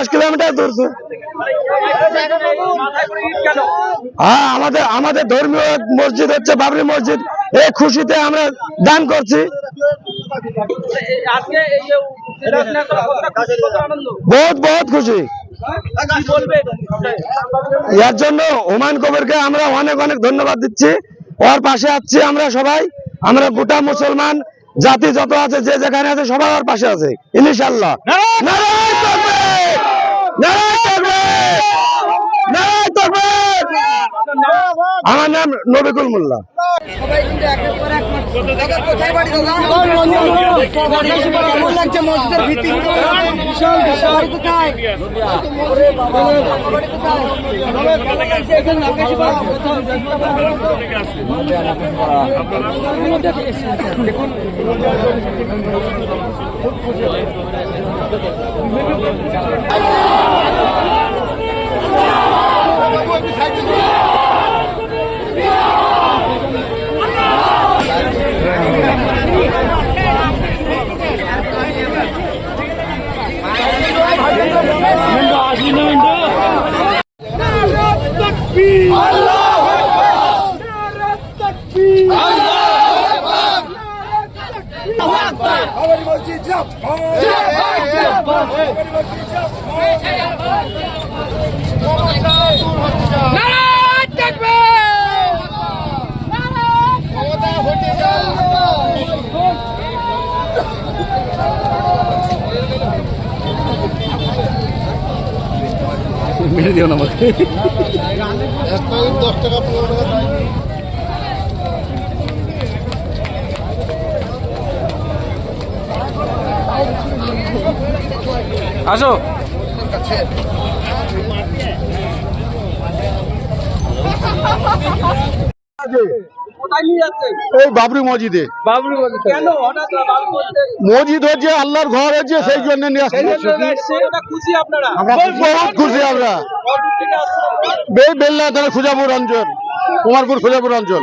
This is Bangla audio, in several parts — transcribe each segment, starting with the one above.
দশ কিলোমিটার দূর হ্যাঁ আমাদের আমাদের ধর্মীয় মসজিদ হচ্ছে বাবরি মসজিদ। এই খুশিতে আমরা দান করছি। বহুত বহুত খুশি। এর জন্য হুমায়ুন কবিরকে আমরা অনেক অনেক ধন্যবাদ দিচ্ছি। ওর পাশে আছি আমরা সবাই। আমরা গোটা মুসলমান জাতি যত আছে যে যেখানে আছে সবাই ওর পাশে আছে। ইনশাল্লাহ আমার নাম নবিকুল মোল্লা। সবাই একের পর এক মাত্র। দাদা, কোথায় বাড়ি দাদা? কেমন লাগছে মসজিদের ভিত্তি বিশাল আসো। এই বাবরি মসজিদে। মসজিদ। কেন? হঠাৎ বাবুর মসজিদে? মসজিদ হচ্ছে আল্লাহর ঘর হচ্ছে সেই জন্য খুশি আপনারা? বহুত খুশি আমরা। বেল্লা তারা খুজাপুর অঞ্চল কুমারপুর ফুলেপুর অঞ্চল।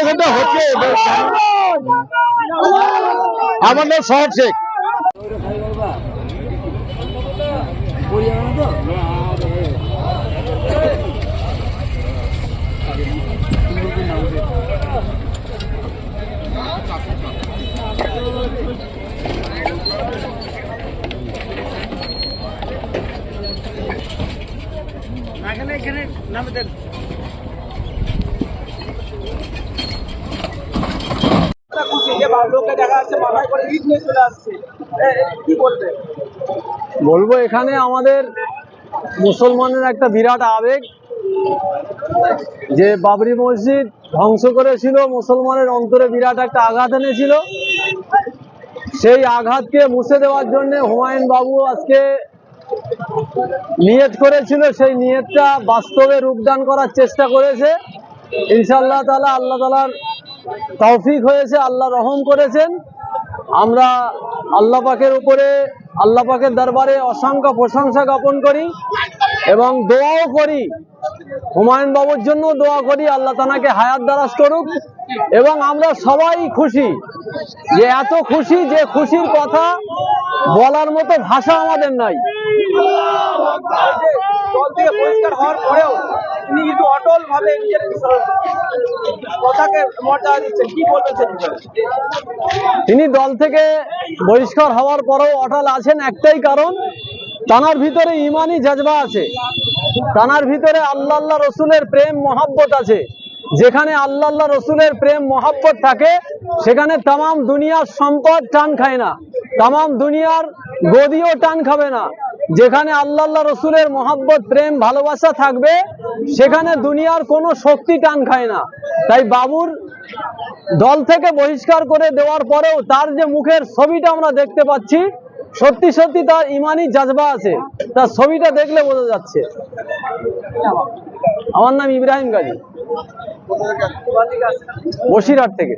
এখানটা হচ্ছে আমার নাম শহর শেখ। বলব এখানে আমাদের মুসলমানের একটা বিরাট আবেগ, যে বাবরি মসজিদ ধ্বংস করেছিল, মুসলমানের অন্তরে বিরাট একটা আঘাত এনেছিল। সেই আঘাতকে মুছে দেওয়ার জন্য হুমায়ুন বাবু আজকে নিয়ত করেছিল, সেই নিয়তটা বাস্তবে রূপদান করার চেষ্টা করেছে। ইনশাল্লাহ তালা আল্লাহ তালার তৌফিক হয়েছে, আল্লাহ রহম করেছেন। আমরা আল্লাহ পাকের উপরে, আল্লাহ পাকের দরবারে অসংখ্য প্রশংসা জ্ঞাপন করি এবং দোয়াও করি। হুমায়ুন বাবুর জন্য দোয়া করি আল্লাহ তানাকে হায়াত দারাজ করুক এবং আমরা সবাই খুশি যে এত খুশি যে খুশির কথা বলার মতো ভাষা আমাদের নাই। পরিষ্কার হওয়ার পরেও তিনি কিন্তু অটল ভাবে নিজের কথাকে মর্যাদা দিচ্ছেন। কি বলবেন তিনি দল থেকে বহিষ্কার হওয়ার পরেও অটল আছেন একটাই কারণ তানার ভিতরে ইমানি জজবা আছে। তানার ভিতরে আল্লাহ আল্লাহ রসুলের প্রেম, মহাব্বত আছে। যেখানে আল্লাহ আল্লাহ রসুলের প্রেম, মহাব্বত থাকে, সেখানে তামাম দুনিয়ার সম্পদ টান খায় না। তামাম দুনিয়ার গদিও টান খাবে না। যেখানে আল্লাহ আল্লাহ রসুলের মহাব্বত, প্রেম, ভালোবাসা থাকবে, সেখানে দুনিয়ার কোনো শক্তি টান খায় না। তাই বাবুর দল থেকে বহিষ্কার করে দেওয়ার পরেও তার যে মুখের ছবিটা আমরা দেখতে পাচ্ছি, সত্যি সত্যি তার ইমানি জাজবা আছে। তার ছবিটা দেখলে বোঝা যাচ্ছে। আমার নাম ইব্রাহিম গাজী? বসিরহাট থেকে